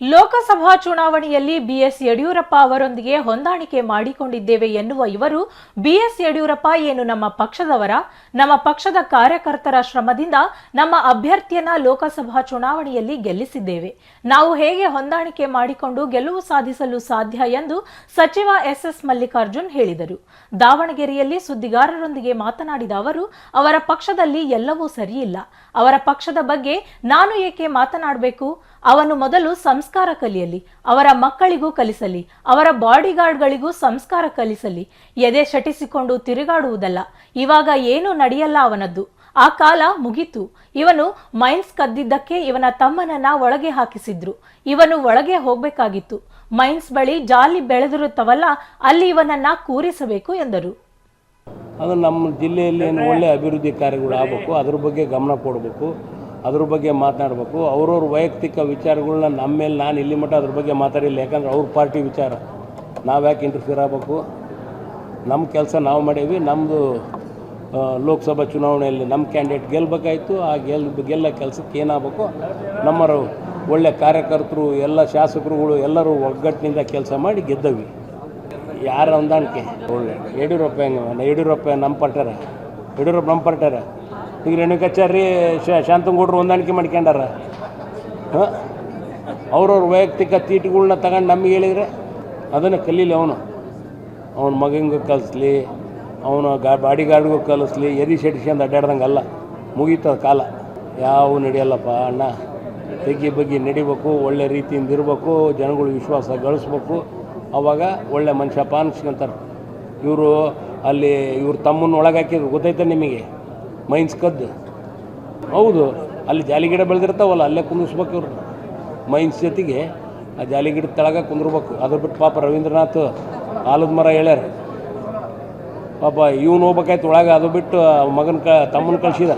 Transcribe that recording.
ಲೋಕಸಭಾ ಚುನಾವಣೆಯಲ್ಲಿ ಬಿಎಸ್ ಯಡಿಯೂರಪ್ಪ ಅವರೊಂದಿಗೆ ಹೊಂದಾಣಿಕೆ ಮಾಡಿಕೊಂಡಿದ್ದೇವೆ ಎನ್ನುವ ಇವರು, ಬಿಎಸ್ ಯಡಿಯೂರಪ್ಪ ಏನು ನಮ್ಮ ಪಕ್ಷದವರ? ನಮ್ಮ ಪಕ್ಷದ ಕಾರ್ಯಕರ್ತರ ಶ್ರಮದಿಂದ ನಮ್ಮ ಅಭ್ಯರ್ಥಿಯನ್ನ ಲೋಕಸಭಾ ಚುನಾವಣೆಯಲ್ಲಿ ಗೆಲ್ಲಿಸಿದ್ದೇವೆ. ನಾವು ಹೇಗೆ ಹೊಂದಾಣಿಕೆ ಮಾಡಿಕೊಂಡು ಗೆಲುವು ಸಾಧಿಸಲು ಸಾಧ್ಯ ಎಂದು ಸಚಿವ ಎಸ್ಎಸ್ ಮಲ್ಲಿಕಾರ್ಜುನ್ ಹೇಳಿದರು. ದಾವಣಗೆರೆಯಲ್ಲಿ ಸುದ್ದಿಗಾರರೊಂದಿಗೆ ಮಾತನಾಡಿದ ಅವರು, ಅವರ ಪಕ್ಷದಲ್ಲಿ ಎಲ್ಲವೂ ಸರಿಯಿಲ್ಲ. ಅವರ ಪಕ್ಷದ ಬಗ್ಗೆ ನಾನು ಏಕೆ ಮಾತನಾಡಬೇಕು? ಅವನು ಮೊದಲು ಸಂಸ್ಕಾರ ಕಲಿಯಲಿ, ಅವರ ಮಕ್ಕಳಿಗೂ ಕಲಿಸಲಿ, ಅವರ ಬಾಡಿಗಾರ್ಡ್ಗಳಿಗೂ ಸಂಸ್ಕಾರ ಕಲಿಸಲಿ. ಎದೆ ಶಟಿಸಿಕೊಂಡು ತಿರುಗಾಡುವುದಲ್ಲ, ಇವಾಗ ಏನೂ ನಡೆಯಲ್ಲ ಅವನದ್ದು. ಆ ಕಾಲ ಮುಗಿತು. ಇವನು ಮೈನ್ಸ್ ಕದ್ದಿದ್ದಕ್ಕೆ ಇವನ ತಮ್ಮನನ್ನ ಒಳಗೆ ಹಾಕಿಸಿದ್ರು. ಇವನು ಒಳಗೆ ಹೋಗ್ಬೇಕಾಗಿತ್ತು. ಮೈನ್ಸ್ ಬಳಿ ಜಾಲಿ ಬೆಳೆದಿರುತ್ತವಲ್ಲ, ಅಲ್ಲಿ ಇವನನ್ನ ಕೂರಿಸಬೇಕು ಎಂದರು. ಅದು ನಮ್ಮ ಜಿಲ್ಲೆಯಲ್ಲಿ ಏನು ಒಳ್ಳೆ ಅಭಿವೃದ್ಧಿ ಕಾರ್ಯಗಳು ಆಗಬೇಕು, ಅದ್ರ ಬಗ್ಗೆ ಗಮನ ಕೊಡಬೇಕು. ಅದ್ರ ಬಗ್ಗೆ ಮಾತನಾಡಬೇಕು. ಅವ್ರವ್ರ ವೈಯಕ್ತಿಕ ವಿಚಾರಗಳನ್ನ ನಮ್ಮ ಮೇಲೆ ನಾನು ಇಲ್ಲಿ ಮಟ್ಟ ಅದ್ರ ಬಗ್ಗೆ ಮಾತಾಡಿಲ್ಲ. ಯಾಕಂದ್ರೆ ಅವ್ರ ಪಾರ್ಟಿ ವಿಚಾರ. ನಾವು ಯಾಕೆ ಇಂಟರ್ಫಿಯರ್ ಆಗಬೇಕು? ನಮ್ಮ ಕೆಲಸ ನಾವು ಮಾಡೀವಿ. ನಮ್ಮದು ಲೋಕಸಭಾ ಚುನಾವಣೆಯಲ್ಲಿ ನಮ್ಮ ಕ್ಯಾಂಡಿಡೇಟ್ ಗೆಲ್ಲಬೇಕಾಯ್ತು ಆ ಗೆಲ್, ಗೆಲ್ಲ ಕೆಲಸಕ್ಕೆ ಏನಾಗಬೇಕು? ನಮ್ಮರು ಒಳ್ಳೆ ಕಾರ್ಯಕರ್ತರು, ಎಲ್ಲ ಶಾಸಕರುಗಳು ಎಲ್ಲರೂ ಒಗ್ಗಟ್ಟಿನಿಂದ ಕೆಲಸ ಮಾಡಿ ಗೆದ್ದವಿ. ಯಾರ ಹೊಂದಾಣಿಕೆ ಒಳ್ಳೆ ಯಡಿಯೂರಪ್ಪ ಹೆಂಗೆ, ಯಡಿಯೂರಪ್ಪ ನಮ್ಮ ಪರ್ಟಾರ ಯಡಿಯೂರಪ್ಪ ನಮ್ಮ ಪರ್ಟಾರ ಈಗ ರೇಣುಕಾಚಾರ್ಯ ಶಾಂತಂಗೌಡ್ರು ಹೊಂದಾಣಿಕೆ ಮಾಡ್ಕೊಂಡಾರ ಹಾಂ? ಅವ್ರವ್ರ ವೈಯಕ್ತಿಕ ತೀಟುಗಳನ್ನ ತಗೊಂಡು ನಮಗೆ ಹೇಳಿದರೆ ಅದನ್ನು ಕಲೀಲಿ ಅವನು. ಅವನ ಮಗಂಗೆ ಕಲಿಸ್ಲಿ, ಅವನ ಗಾ ಬಾಡಿ ಗಾರ್ಡ್ಗೂ ಕಲಿಸ್ಲಿ, ಎದಿ ಶೆಟ್ಸ್ಕೊಂಡು ಅಡ್ಡಾಡ್ದಂಗೆ ಅಲ್ಲ. ಮುಗೀತದ ಕಾಲ. ಯಾವ ನಡೆಯಲ್ಲಪ್ಪ ಅಣ್ಣ. ತಗ್ಗಿ ಬಗ್ಗಿ ನಡಿಬೇಕು, ಒಳ್ಳೆ ರೀತಿಯಿಂದ ಇರಬೇಕು, ಜನಗಳು ವಿಶ್ವಾಸ ಗಳಿಸ್ಬೇಕು. ಅವಾಗ ಒಳ್ಳೆ ಮನುಷ್ಯ ಪಾನಿಸ್ಕೊಂತಾರೆ ಇವರು ಅಲ್ಲಿ ಇವ್ರ ತಮ್ಮನ್ನ ಒಳಗಾಕಿದ್ರು. ಗೊತ್ತೈತೆ ನಿಮಗೆ? ಮೈನ್ಸ್ ಕದ್ದು ಹೌದು, ಅಲ್ಲಿ ಜಾಲಿ ಗಿಡ ಬೆಳೆದಿರ್ತಾವಲ್ಲ, ಅಲ್ಲೇ ಕುಂದಿಸ್ಬೇಕು ಇವ್ರು. ಮೈನ್ಸ್ ಜೊತೆಗೆ ಆ ಜಾಲಿ ಗಿಡದ ತಳಗ ಕುಂದಿರ್ಬೇಕು. ಅದ್ರ ಬಿಟ್ಟು ಪಾಪ ರವೀಂದ್ರನಾಥ್ ಆಲದ ಮರ ಹೇಳ್ಯಾರ. ಪಾಪ ಇವನು ಹೋಗ್ಬೇಕಾಯ್ತು ಒಳಗೆ, ಅದು ಬಿಟ್ಟು ಮಗನ ಕ, ತಮ್ಮನ ಕಳ್ಸಿದ.